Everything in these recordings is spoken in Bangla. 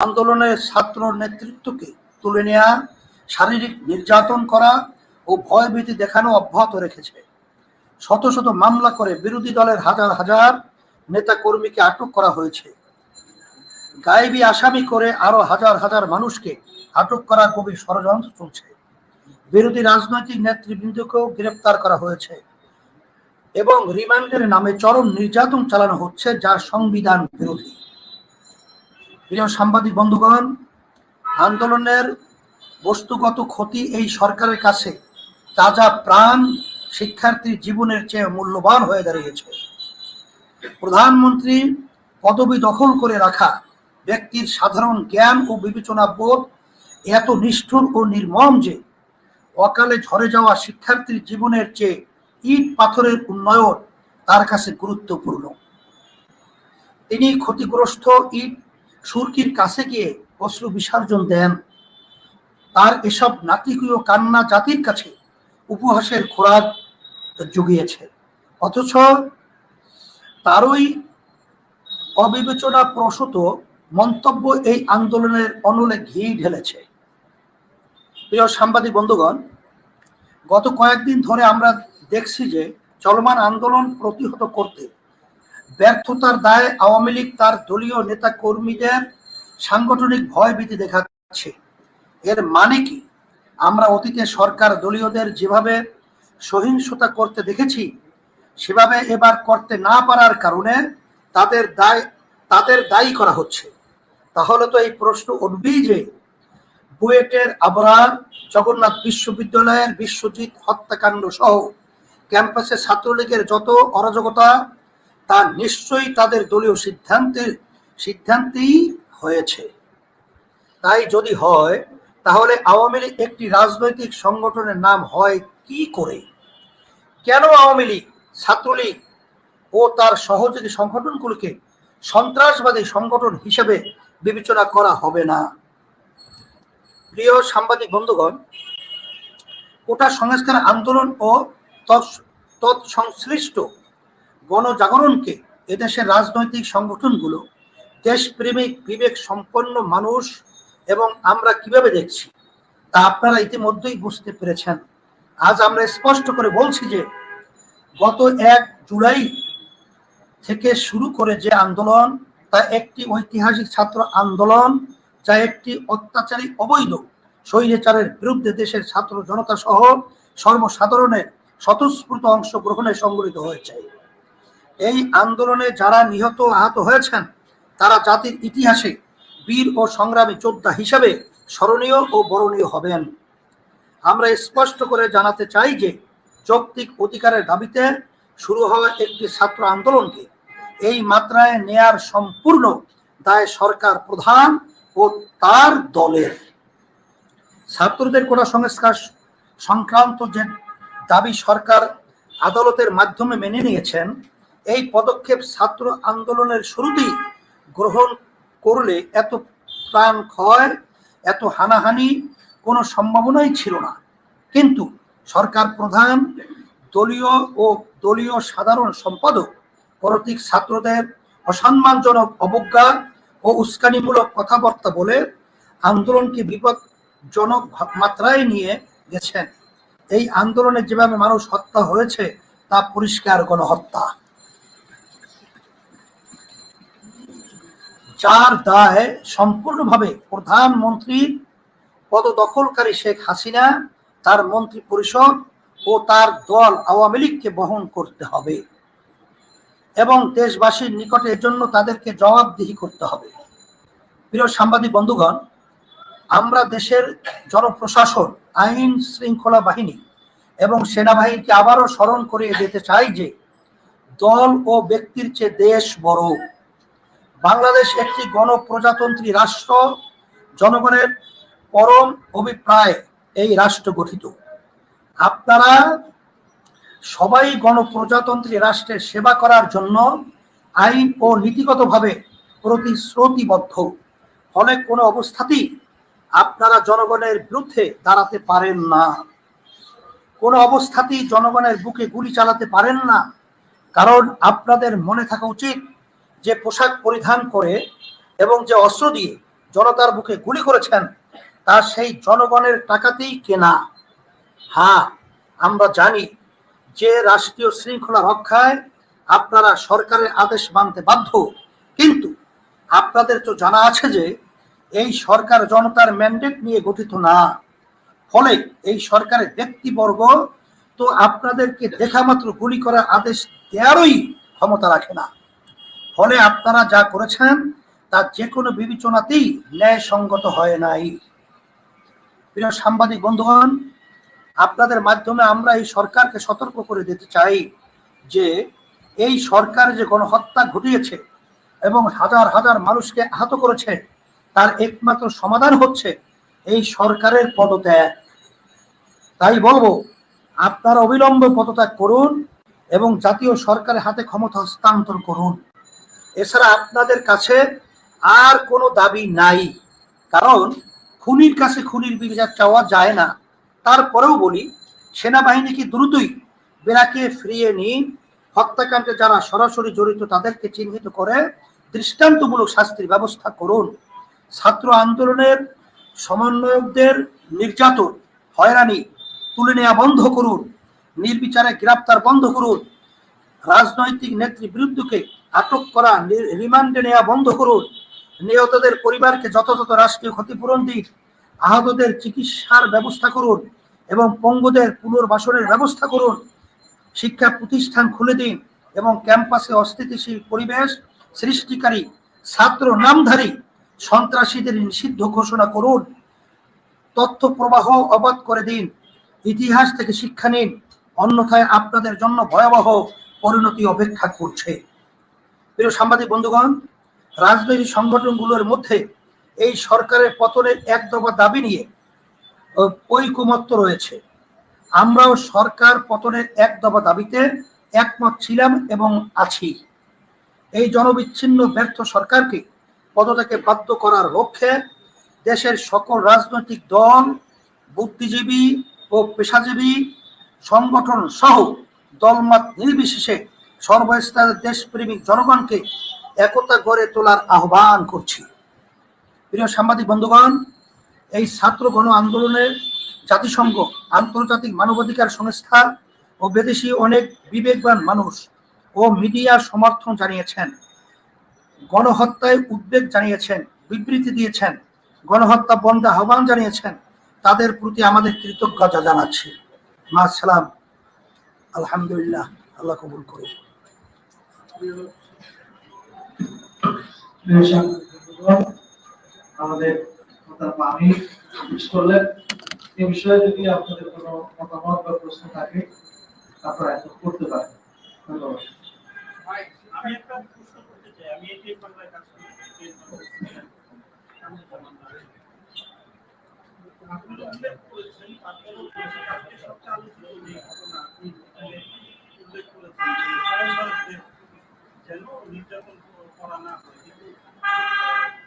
আন্দোলনের ছাত্র নেতৃত্বকে তুলে নেওয়া শারীরিক নির্যাতন করা ও ভয়ভীতি দেখানো অব্যাহত রেখেছে। শত শত মামলা করে বিরোধী দলের হাজার হাজার নেতা কর্মীকে আটক করা হয়েছে। গায়েবী আসামি করে আরও হাজার হাজার মানুষকে আটক করার গভীর ষড়যন্ত্র চলছে। বিরোধী রাজনৈতিক নেতৃবৃন্দকেও গ্রেপ্তার করা হয়েছে এবং রিমান্ডের নামে চরম নির্যাতন চালানো হচ্ছে যা সংবিধান বিরোধী। প্রিয় সাংবাদিক বন্ধুগণ, আন্দোলনের বস্তুগত ক্ষতি এই সরকারের কাছে তাজা প্রাণ শিক্ষার্থীর জীবনের চেয়ে মূল্যবান হয়ে দাঁড়িয়েছে। প্রধানমন্ত্রী পদবি দখল করে রাখা ব্যক্তির সাধারণ জ্ঞান ও বিবেচনা বোধ এত নিষ্ঠুর ও নির্মম যে অকালে ঝরে যাওয়া শিক্ষার্থীর জীবনের চেয়ে ইট পাথরের উন্নয়ন তার কাছে গুরুত্বপূর্ণ। তিনি ক্ষতিগ্রস্ত ইট সুরকির কাছে গিয়ে অশ্রু বিসর্জন দেন। তার এসব নাতিকীয় কান্না জাতির কাছে উপহাসের খোরাক জুগিয়েছে। অথচ তারই অবিবেচনা প্রসূত মন্তব্য এই আন্দোলনের অনলে ঘি ঢেলেছে। প্রিয় সাংবাদিক বন্ধুগণ, গত কয়েকদিন ধরে আমরা দেখছি যে চলমান আন্দোলন প্রতিহত করতে ব্যর্থতার দায়ে আওয়ামী লীগ তার দলীয় নেতা কর্মীদের সাংগঠনিক ভয়ভীতি দেখাচ্ছে। এর মানে কি? আমরা অতীতে সরকার দলীয়দের যেভাবে সহিংসতা করতে দেখেছি, সেভাবে এবার করতে না পারার কারণে তাদের দায়, তাদের দায়ী করা হচ্ছে। তাহলে তো এই প্রশ্ন উঠবেই যে বুয়েটের আবরার, জগন্নাথ বিশ্ববিদ্যালয়ের বিশ্বজিৎ হত্যাকাণ্ড সহ ক্যাম্পাসে ছাত্রলীগের যত অরাজকতা তা নিশ্চয়ই তাদের দলীয় সিদ্ধান্তের সিদ্ধান্তেই হয়েছে। তাই যদি হয়, তাহলে আওয়ামী লীগ একটি রাজনৈতিক সংগঠনের নাম হয় কি করে? কেন আওয়ামী লীগ, ছাত্রলীগ ও তার সহযোগী সংগঠনগুলোকে সন্ত্রাসবাদী সংগঠন হিসেবে বিবেচনা করা হবে না? প্রিয় সাংবাদিক বন্ধুগণ, কোটা সংস্কার আন্দোলন ও তৎসংশ্লিষ্ট গণজাগরণকে এদেশের রাজনৈতিক সংগঠনগুলো দেশপ্রেমিক বিবেক সম্পন্ন মানুষ এবং আমরা কীভাবে দেখছি, তা আপনারা ইতিমধ্যেই বুঝতে পেরেছেন। আজ আমরা স্পষ্ট করে বলছি যে, গত এক জুলাই থেকে শুরু করে যে আন্দোলন, তা একটি ঐতিহাসিক ছাত্র আন্দোলন, যা একটি অত্যাচারী অবৈধ স্বৈরাচারের বিরুদ্ধে দেশের ছাত্র জনতা সহ সর্বসাধারণের স্বতঃস্ফূর্ত অংশগ্রহণে সংগঠিত হয়েছে। এই আন্দোলনে যারা নিহত আহত হয়েছেন, তারা জাতির ইতিহাসে বীর ও সংগ্রামী যোদ্ধা হিসেবে স্মরণীয় ও বরণীয় হবেন। আমরা স্পষ্ট করে জানাতে চাই যে, যৌক্তিক অধিকারের দাবিতে শুরু হওয়া একটি ছাত্র আন্দোলনকে এই মাত্রায় নেয়ার সম্পূর্ণ দায় সরকার প্রধান ও তার দলের। ছাত্রদের কোটা সংস্কার সংক্রান্ত যে দাবি সরকার আদালতের মাধ্যমে মেনে নিয়েছেন এই পদক্ষেপ ছাত্র আন্দোলনের শুরুতেই গ্রহণ করলে এত প্রাণ ক্ষয় এত হানাহানি কোনো সম্ভাবনাই ছিল না। কিন্তু সরকার প্রধান, দলীয় ও দলীয় সাধারণ সম্পাদক, কর্তৃক ছাত্রদের অসম্মানজনক অবজ্ঞা ও উস্কানিমূলক কথাবার্তা বলে আন্দোলনকে বিপদজনক মাত্রায় নিয়ে গেছেন। এই আন্দোলনে যেভাবে মানুষ হত্যা হয়েছে, তা পরিষ্কার গণহত্যা। যার দায় সম্পূর্ণভাবে প্রধানমন্ত্রীর পদদখলকারী শেখ হাসিনা, তার মন্ত্রী পরিষদ ও তার দল আওয়ামী লীগকে বহন করতে হবে এবং দেশবাসীর নিকটে জন্য তাদেরকে জবাবদিহি করতে হবে। প্রিয় সাংবাদিক বন্ধুগণ, আমরা দেশের জনপ্রশাসন, আইন শৃঙ্খলা বাহিনী এবং সেনাবাহিনীকে আবারও স্মরণ করিয়ে দিতে চাই যে দল ও ব্যক্তির চেয়ে দেশ বড়। বাংলাদেশ একটি গণপ্রজাতন্ত্রী রাষ্ট্র। জনগণের পরম অভিপ্রায় এই রাষ্ট্র গঠিত। আপনারা সবাই গণপ্রজাতন্ত্রী রাষ্ট্রের সেবা করার জন্য আইন ও নীতিগতভাবে প্রতিশ্রুতিবদ্ধ। ফলে কোনো অবস্থাতেই আপনারা জনগণের বিরুদ্ধে দাঁড়াতে পারেন না। কোনো অবস্থাতেই জনগণের বুকে গুলি চালাতে পারেন না। কারণ আপনাদের মনে থাকা উচিত যে পোশাক পরিধান করে এবং যে অস্ত্র দিয়ে জনতার বুকে গুলি করেছেন, তা সেই জনগণের টাকাতেই কেনা। হ্যাঁ আমরা জানি যে রাষ্ট্রীয় শৃঙ্খলা রক্ষায় আপনারা সরকারের আদেশ মানতে বাধ্য, কিন্তু আপনাদের তো জানা আছে যে এই সরকার জনতার ম্যান্ডেট নিয়ে গঠিত না। ফলে এই সরকারের ব্যক্তিবর্গ তো আপনাদেরকে দেখা মাত্র গুলি করার আদেশ দেওয়ারই ক্ষমতা রাখে না। ফলে আপনারা যা করেছেন তা যে কোনো বিবেচনাতেই ন্যায়সঙ্গত হয় নাই। প্রিয় সাংবাদিক বন্ধুগণ, আপনাদের মাধ্যমে আমরা এই সরকারকে সতর্ক করে দিতে চাই যে, এই সরকার যে গণহত্যা ঘটিয়েছে এবং হাজার হাজার মানুষকে আহত করেছে, তার একমাত্র সমাধান হচ্ছে এই সরকারের পদত্যাগ। তাই বলব, আপনারা অবিলম্বে পদত্যাগ করুন এবং জাতীয় সরকারের হাতে ক্ষমতা হস্তান্তর করুন। এছাড়া আপনাদের কাছে আর কোনো দাবি নাই। কারণ খুনির কাছে খুনির বিচার চাওয়া যায় না। তারপরেও বলি সেনাবাহিনীকে দ্রুতই বেরাকে ফিরিয়ে নিন? হত্যাকাণ্ডে যারা সরাসরি জড়িত তাদেরকে চিহ্নিত করে দৃষ্টান্তমূলক শাস্তির ব্যবস্থা করুন। ছাত্র আন্দোলনের সমন্বয়কদের নির্যাতন, হয়রানি তুলে নেওয়া বন্ধ করুন। নির্বিচারে গ্রেপ্তার বন্ধ করুন। রাজনৈতিক নেতৃবৃন্দকে আটক করা রিমান্ডে নেওয়া বন্ধ করুন। নিহতদের পরিবারকে যথাযথ রাষ্ট্রীয় ক্ষতিপূরণ দিন। আহতদের চিকিৎসার ব্যবস্থা করুন এবং পঙ্গুদের পুনর্বাসনের ব্যবস্থা করুন। শিক্ষা প্রতিষ্ঠান খুলে দিন এবং ক্যাম্পাসে অস্থিতিশীল পরিবেশ সৃষ্টিকারী, ছাত্র নামধারী, সন্ত্রাসীদের নিষিদ্ধ ঘোষণা করুন। তথ্য প্রবাহ অবাধ করে দিন। ইতিহাস থেকে শিক্ষা নিন। অন্যথায় আপনাদের জন্য ভয়াবহ পরিণতি অপেক্ষা করছে। প্রিয় সাংবাদিক বন্ধুগণ, রাজনৈতিক সংগঠনগুলোর মধ্যে এই সরকারের পতনের এক দফা দাবি নিয়ে ঐকমত্য রয়েছে। আমরাও সরকার পতনের এক দফা দাবিতে একমত ছিলাম এবং আছি। এই জনবিচ্ছিন্ন ব্যর্থ সরকারকে পদত্যাগে বাধ্য করার লক্ষ্যে দেশের সকল রাজনৈতিক দল, বুদ্ধিজীবী ও পেশাজীবী সংগঠন সহ দলমত নির্বিশেষে সর্বস্তরের দেশপ্রেমিক জনগণকে একতা গড়ে তোলার আহ্বান করছি। প্রিয় সাংবাদিক বন্ধুগণ, এই ছাত্র গণ আন্দোলনের জাতিসংঘ আন্তর্জাতিক মানবাধিকার সংস্থা ও বিদেশি অনেক বিবেকবান মানুষ ও মিডিয়া সমর্থন জানিয়েছেন, গণহত্যায় উদ্বেগ জানিয়েছেন, বিবৃতি দিয়েছেন, গণহত্যা বন্ধে আহ্বান জানিয়েছেন, তাদের প্রতি আমাদের কৃতজ্ঞতা জানাচ্ছি। মা সালাম। আলহামদুলিল্লাহ, আল্লাহ কবুল করুন। আমাদের কথা আমি করলেন এ বিষয়ে যদি আপনাদের কোনো মতামত বা প্রশ্ন থাকে, আপনারা এখন করতে পারেন ধন্যবাদ আমি একটা প্রশ্ন করতে চাই, আমি এটি বাংলায় কাজ করি। আপনি উল্লেখ করেছেন আজকে সবচেয়ে আলোচিত ঘটনা আপনি উল্লেখ করেছেন যেন নির্যাতন করা না হয়? কিন্তু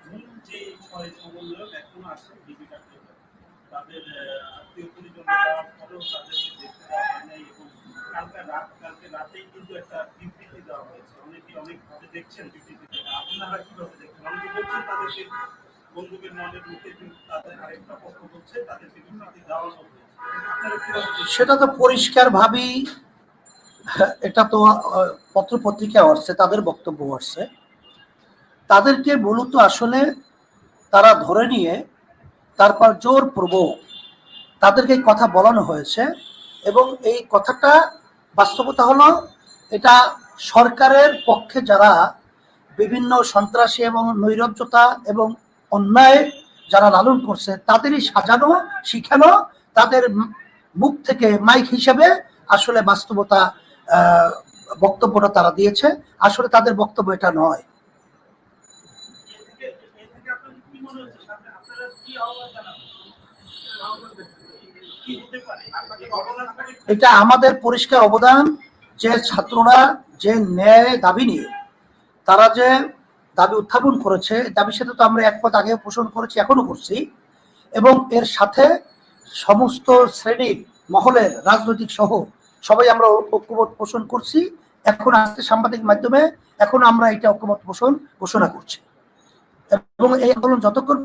মূল যে ছয় সমন্বয়ক এখনও জীবিকাকে তাদের আত্মীয় পরিজন পরেও তাদেরকে দেখতে পাওয়া নাই এবং কালকে রাত, কালকে রাতেই কিন্তু একটা বিবৃতি দেওয়া হয়েছে। অনেকে অনেকভাবে দেখছেন আপনারা কীভাবে দেখছেন? অনেকে বলছেন তাদেরকে বন্দুকের মনের কিন্তু তাদের আরেকটা পক্ষ বলছে তাদেরকে বিবৃতি দেওয়া? সেটা তো পরিষ্কার ভাবেই এটা তো পত্র পত্রিকায় আসছে, তাদের বক্তব্য আসছে। তাদেরকে মূলত আসলে তারা ধরে নিয়ে, তারপর জোর পূর্বক তাদেরকে কথা বলানো হয়েছে এবং এই কথাটা বাস্তবতা হলো, এটা সরকারের পক্ষে যারা বিভিন্ন সন্ত্রাসী এবং নৈরাজ্যতা এবং অন্যায় যারা লালন করছে, তাদেরই সাজানো, শিখানো, তাদের মুখ থেকে মাইক হিসেবে আসলে বাস্তবতা বক্তব্যটা তারা দিয়েছে। আসলে তাদের বক্তব্য এটা নয়। এটা আমাদের পরিষ্কার অবদান যে ছাত্ররা যে ন্যায় দাবি নিয়ে তারা যে দাবি উত্থাপন করেছে দাবির সাথে তো আমরা একমত আগে পোষণ করেছি এখনও করছি। এবং এর সাথে সমস্ত শ্রেণির মহলের রাজনৈতিক সহ সবাই আমরা ঐক্যমত পোষণ করছি। এখন আজকে সাংবাদিক মাধ্যমে, এখন আমরা এটা ঐক্যমত পোষণ ঘোষণা করছি। এবং এই আন্দোলন যতক্ষণ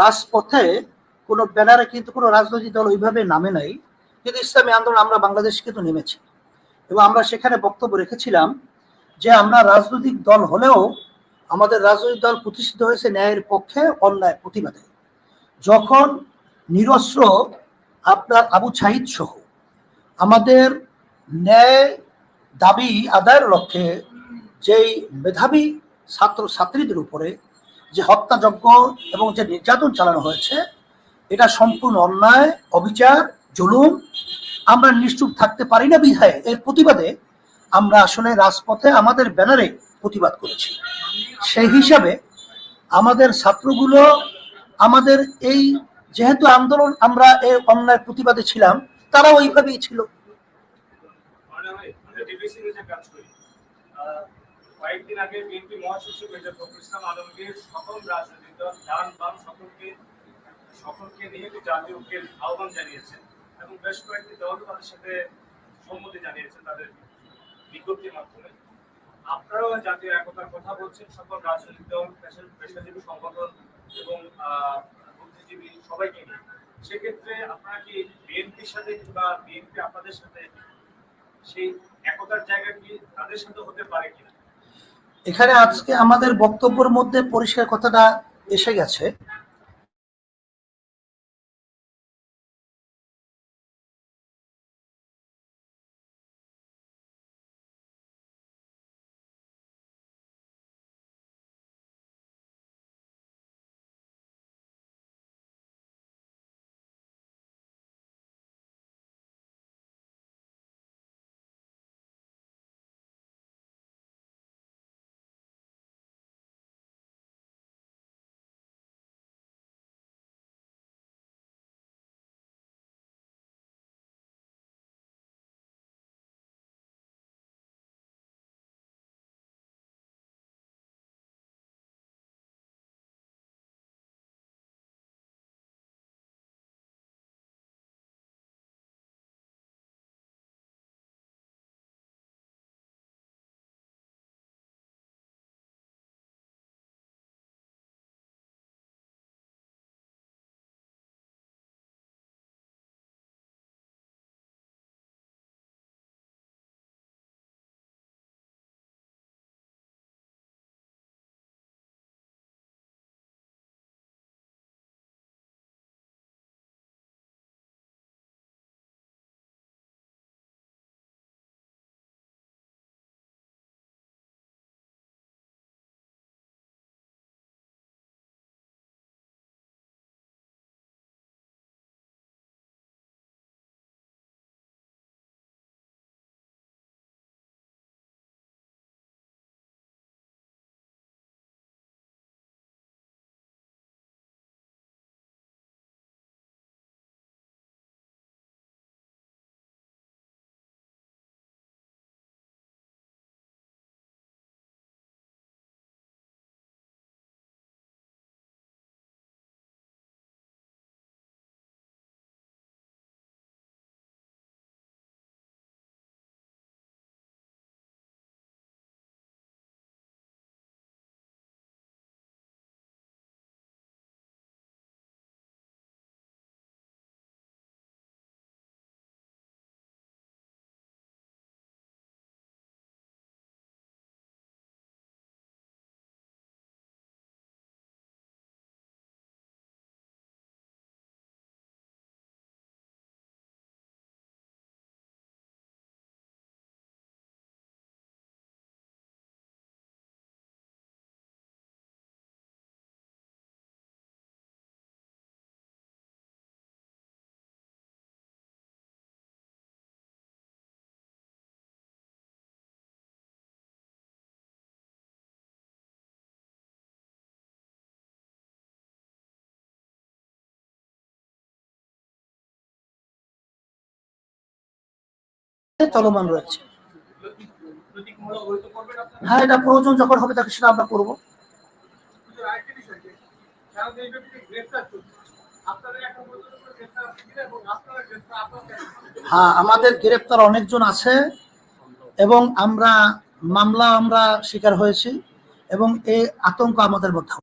রাজপথে কোনো ব্যানারে কিন্তু কোনো রাজনৈতিক দল ওইভাবে নামে নাই। কিন্তু ইসলামী আন্দোলন আমরা বাংলাদেশে কিন্তু নেমেছি। এবং আমরা সেখানে বক্তব্য রেখেছিলাম যে আমরা রাজনৈতিক দল হলেও আমাদের রাজনৈতিক দল প্রতিষ্ঠিত হয়েছে ন্যায়ের পক্ষে, অন্যায় প্রতিবাদে। যখন নিরস্ত্র আপনার আবু ছাহিদ সহ আমাদের ন্যায় দাবি আদায়ের লক্ষ্যে যেই মেধাবী ছাত্র ছাত্রীদের উপরে যে হত্যাযজ্ঞ এবং যে নির্যাতন চালানো হয়েছে, এটা সম্পূর্ণ অন্যায়, অবিচার, জুলুম। আমরা নিশ্চুপ থাকতে পারি না বিধায়। এর প্রতিবাদে আমরা আসলে রাজপথে আমাদের ব্যানারে প্রতিবাদ করেছি। সেই হিসাবে আমাদের ছাত্রগুলো, আমাদের এই যেহেতু আন্দোলন, আমরা এই অন্যায় প্রতিবাদে ছিলাম, তারাও ওইভাবেই ছিল। কয়েকদিন আগে বিএনপি মহাসচিব মেজর ফখরুল ইসলাম আলমগীর সকল রাজনৈতিক দল, ডান বাম সকলকে সকলকে নিয়ে একটি জাতীয় ঐক্যের আহ্বান জানিয়েছেন এবং বেশ কয়েকটি দল তাদের সাথে সম্মতি জানিয়েছেন তাদের বিজ্ঞপ্তির মাধ্যমে। আপনারাও জাতীয় একতার কথা বলছেন, সকল রাজনৈতিক দল, পেশা- পেশাজীবী সংগঠন এবং বুদ্ধিজীবী সবাইকে নিয়ে। সেক্ষেত্রে আপনারা কি বিএনপির সাথে কিংবা বিএনপি আপনাদের সাথে সেই একতার জায়গা কি তাদের সাথে হতে পারে কিনা? এখানে আজকে আমাদের বক্তব্যের মধ্যে পরিষ্কার কথাটা এসে গেছে। চলমান রয়েছে। হ্যাঁ এটা প্রয়োজন যখন হবে তাকে সেটা আমরা করব। হ্যাঁ আমাদের গ্রেপ্তার অনেকজন আছে এবং আমরা মামলা আমরা শিকার হয়েছি এবং এই আতঙ্ক আমাদের মধ্যে